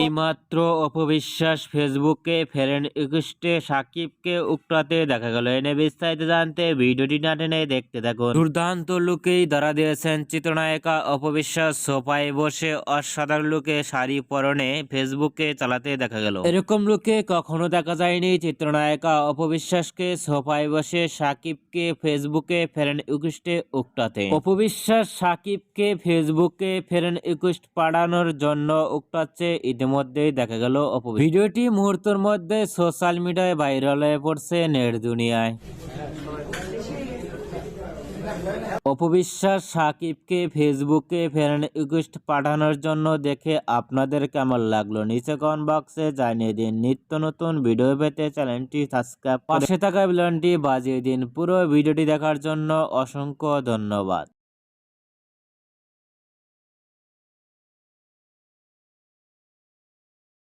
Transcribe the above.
এইমাত্র অপবিশ্বাস ফেসবুকে ফেরেন ইকুস্টে সাকিবকে উকটাতে দেখা গেল। এনে বিস্তারিত জানতে ভিডিওটি না টেনে দেখতে থাকুন। দুর্দান্ত লুকেই ধরা দিয়েছেন চিত্রনায়িকা অপবিশ্বাস। সোফায় বসে অসাধারণ লুকে শাড়ি পরনে ফেসবুকে চালাতে দেখা গেল। এরকম লুকে কখনো দেখা যায়নি চিত্রনায়িকা অপবিশ্বাসকে। সোফায় বসে সাকিবকে ফেসবুকে ফেরেন ইকুস্টে উকটাতে। অপবিশ্বাস সাকিবকে ফেসবুকে ফেরেন ইকুস্ট পাঠানোর জন্য উকটাচ্ছে ইতিমধ্যেই দেখা গেল অপবিশ্বাস ভিডিওটি মুহূর্তের মধ্যে সোশ্যাল মিডিয়ায় ভাইরাল হয়ে পড়ছে নেট দুনিয়ায়। অপবিশ্বাস সাকিবকে ফেসবুকে ফ্রেন্ড রিকোয়েস্ট পাঠানোর জন্য দেখে আপনাদের কেমন লাগল? নিচে কমেন্ট বক্সে জানিয়ে দিন। নিত্য নতুন ভিডিও পেতে চ্যানেলটি সাবস্ক্রাইব পাশে থাকা বেলনটি বাজিয়ে দিন। পুরো ভিডিওটি দেখার জন্য অসংখ্য ধন্যবাদ।